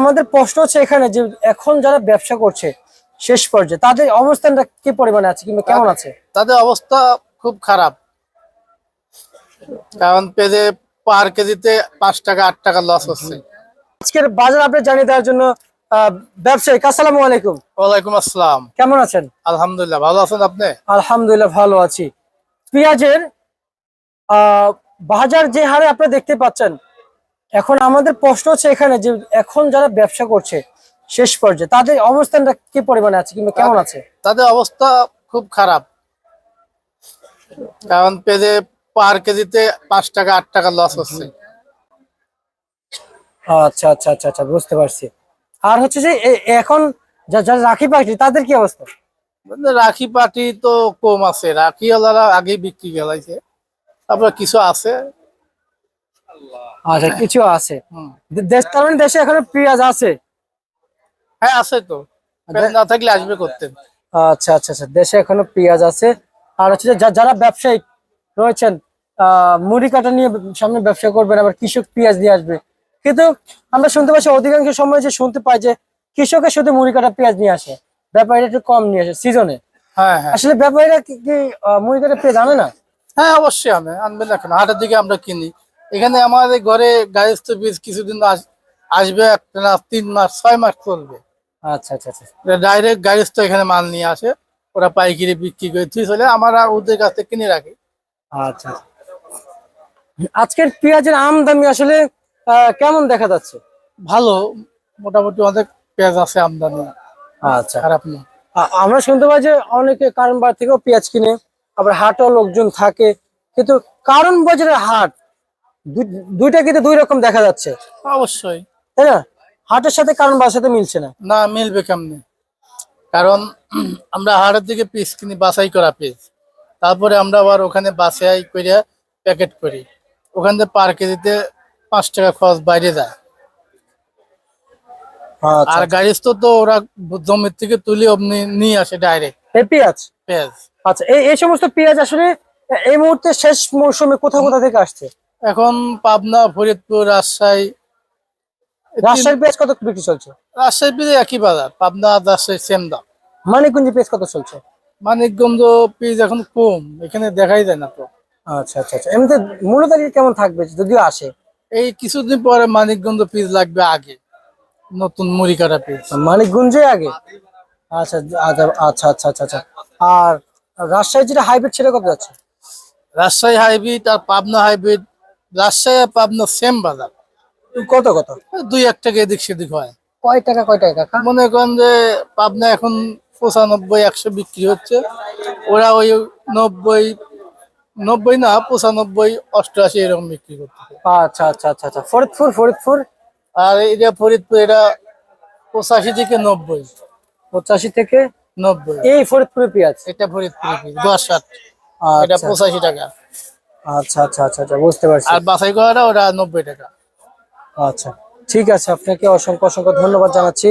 আমাদের প্রশ্ন হচ্ছে এখানে যে এখন যারা ব্যবসা করছে শেষ পর্যায়ে তাদের অবস্থানটা কি পরিমাণে আছে কিংবা কেমন আছে? তাদের অবস্থা খুব খারাপ। কারণ পেজে পার কেজিতে পাঁচ টাকা আট টাকা লস হচ্ছে। আজকের বাজার আপডেট জানিয়ে দেওয়ার জন্য আহ, ব্যবসায়িক আসসালামু আলাইকুম। ওয়ালাইকুম আসসালাম। কেমন আছেন? আলহামদুলিল্লাহ ভালো আছেন আপনি? আলহামদুলিল্লাহ ভালো আছি। পেঁয়াজের আহ, বাজার যে হারে আপনারা দেখতে পাচ্ছেন এখন আমাদের প্রশ্ন হচ্ছে এখানে যে এখন যারা ব্যবসা করছে শেষ পর্যায়ে তাদের অবস্থানটা কি পরিমাণে আছে কিংবা কেমন আছে? তাদের অবস্থা খুব খারাপ। কারণ পেজে পার কেজিতে পাঁচ টাকা আট টাকা লস হচ্ছে। আচ্ছা আচ্ছা আচ্ছা আচ্ছা বুঝতে পারছি। আর হচ্ছে যে এখন যারা রাখি পাখি তাদের কি অবস্থা? রাখি পাটি তো কম আছে। রাখি ওলারা আগেই বিক্রি গেলাইছে তারপরে কিছু আছে আচ্ছা কিছু আছে। দেশ তার মানে দেশে এখনও পেঁয়াজ আছে? হ্যাঁ আছে তো। না থাকলে আসবে করতে। আচ্ছা আচ্ছা আচ্ছা দেশে এখনও পেঁয়াজ আছে। আর হচ্ছে যারা ব্যবসায়ী রয়েছেন মুড়ি কাটা নিয়ে সামনে ব্যবসা করবেন আবার কৃষক পেঁয়াজ নিয়ে আসবে। কিন্তু আমরা শুনতে পাচ্ছি অধিকাংশ সময় যে শুনতে পাই যে কৃষকের শুধু মুড়ি কাটা পেঁয়াজ নিয়ে আসে। ব্যাপারীরা একটু কম নিয়ে আসে সিজনে। হ্যাঁ হ্যাঁ। আসলে ব্যাপারীরা কি মুড়ি কাটা পেঁয়াজ আনে না? হ্যাঁ অবশ্যই আনে। আনবেন না কেন হাটের দিকে আমরা কিনি। এখানে আমাদের ঘরে গাড়িস্থ বীজ কিছুদিন আস- আসবে একটা না তিন মাস ছয় মাস চলবে। আচ্ছা আচ্ছা আচ্ছা। ডাইরেক্ট গাড়িস্থ এখানে মাল নিয়ে আসে। ওরা পাইকারি বিক্রি করে তুই চলে। আমরা ওদের কাছ থেকে কিনে রাখি। আচ্ছা আজকের পেঁয়াজের আমদানি আসলে কেমন দেখা যাচ্ছে? ভালো। মোটামুটি অনেক পেঁয়াজ আছে আমদানি। আচ্ছা। খারাপ না। আমরা শুনতে পাই যে অনেকে কারণ বার থেকেও পেঁয়াজ কিনে আবার হাটও লোকজন থাকে। কিন্তু কারণ বাজারের হাট দুইটা কিন্তু দুই রকম দেখা যাচ্ছে। অবশ্যই। তাই না? হাটের সাথে কারণ বাসাতে মিলছে না। না মিলবে কেমনে? কারণ আমরা হাটের দিকে পিস কিনি বাছাই করা পিস তারপরে আমরা আবার ওখানে বাছাই করে প্যাকেট করি। ওখান থেকে পার কেজিতে পাঁচ টাকা খরচ বাইরে যায়। আচ্ছা। আর গাড়িস্থ তো ওরা জমির থেকে তুলে অমনি নিয়ে আসে ডাইরেক্ট পেঁয়াজ? পেঁয়াজ। আচ্ছা এই এই সমস্ত পেঁয়াজ আসলে এই মুহূর্তে শেষ মৌসুমে কোথা কোথা থেকে আসছে? এখন পাবনা ফরিদপুর রাজশাহী। রাজশাহীর পেঁয়াজ কত বিক্রি চলছে? রাজশাহী পিস একই বাজার পাবনা রাজশাহী সেম দাম। মানিকগঞ্জের পেঁয়াজ কত চলছে? মানিকগঞ্জ পিস এখন কম এখানে দেখাই যায় না তো। আচ্ছা আচ্ছা আচ্ছা। এমনিতে মূলত কেমন থাকবে? যদিও আসে। এই কিছুদিন পরে মানিকগঞ্জ পিস লাগবে আগে নতুন মুড়ি কাটা পিস মানিকগঞ্জে আগে? আচ্ছা আচ্ছা আচ্ছা আচ্ছা আচ্ছা আচ্ছা। আর রাজশাহী যেটা হাইব্রিড সেটা কত যাচ্ছে? রাজশাহী হাইব্রিড আর পাবনা হাইব্রিড রাজশাহী পাবনা সেম বাজার। কত কত? দুই এক টাকা এদিক সেদিক হয়। কয় টাকা কয় টাকা কাকা? মনে করেন যে পাবনা এখন পঁচানব্বই একশো বিক্রি হচ্ছে। ওরা ওই নব্বই নব্বই না পঁচানব্বই অষ্টআশি এরকম বিক্রি করতেছে। আচ্ছা আচ্ছা আচ্ছা আচ্ছা। ফরিদপুর ফরিদপুর? আর এটা ফরিদপুর এটা পঁচাশি থেকে নব্বই। পঁচাশি থেকে নব্বই। এই ফরিদপুরে পেঁয়াজ? এটা ফরিদপুর দশ ষাট। এটা আচ্ছা। পঁচাশি টাকা। আচ্ছা আচ্ছা আচ্ছা আচ্ছা বুঝতে পারছি। আর বাছাই করাটা ওটা নব্বই টাকা। আচ্ছা ঠিক আছে আপনাকে অসংখ্য অসংখ্য ধন্যবাদ জানাচ্ছি।